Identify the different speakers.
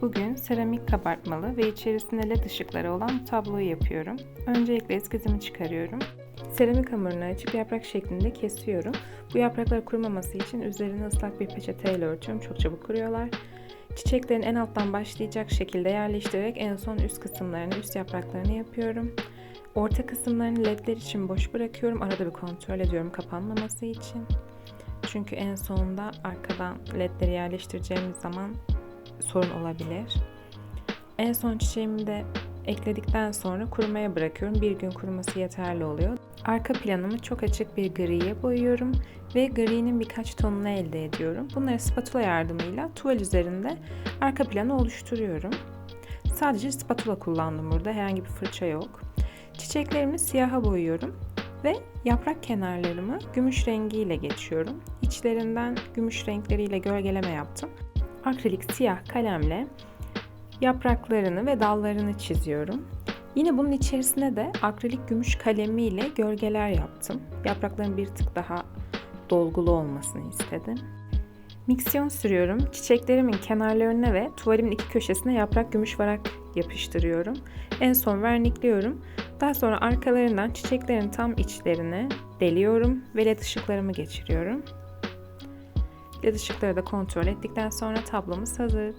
Speaker 1: Bugün seramik kabartmalı ve içerisinde led ışıkları olan tabloyu yapıyorum. Öncelikle eskizimi çıkarıyorum. Seramik hamurunu açıp yaprak şeklinde kesiyorum. Bu yapraklar kurumaması için üzerine ıslak bir peçeteyle örtüyorum. Çok çabuk kuruyorlar. Çiçeklerin en alttan başlayacak şekilde yerleştirerek en son üst kısımlarını, üst yapraklarını yapıyorum. Orta kısımlarını ledler için boş bırakıyorum. Arada bir kontrol ediyorum kapanmaması için. Çünkü en sonunda arkadan ledleri yerleştireceğimiz zaman sorun olabilir. En son çiçeğimi de ekledikten sonra kurumaya bırakıyorum. Bir gün kuruması yeterli oluyor. Arka planımı çok açık bir griye boyuyorum ve grinin birkaç tonunu elde ediyorum. Bunları spatula yardımıyla tuval üzerinde arka planı oluşturuyorum. Sadece spatula kullandım burada. Herhangi bir fırça yok. Çiçeklerimi siyaha boyuyorum ve yaprak kenarlarımı gümüş rengiyle geçiyorum. İçlerinden gümüş renkleriyle gölgeleme yaptım. Akrilik siyah kalemle yapraklarını ve dallarını çiziyorum. Yine bunun içerisine de akrilik gümüş kalemiyle gölgeler yaptım. Yaprakların bir tık daha dolgulu olmasını istedim. Miksiyon sürüyorum. Çiçeklerimin kenarlarına ve tuvalimin iki köşesine yaprak gümüş varak yapıştırıyorum. En son vernikliyorum. Daha sonra arkalarından çiçeklerin tam içlerine deliyorum ve led ışıklarımı geçiriyorum. Led da kontrol ettikten sonra tablomuz hazır.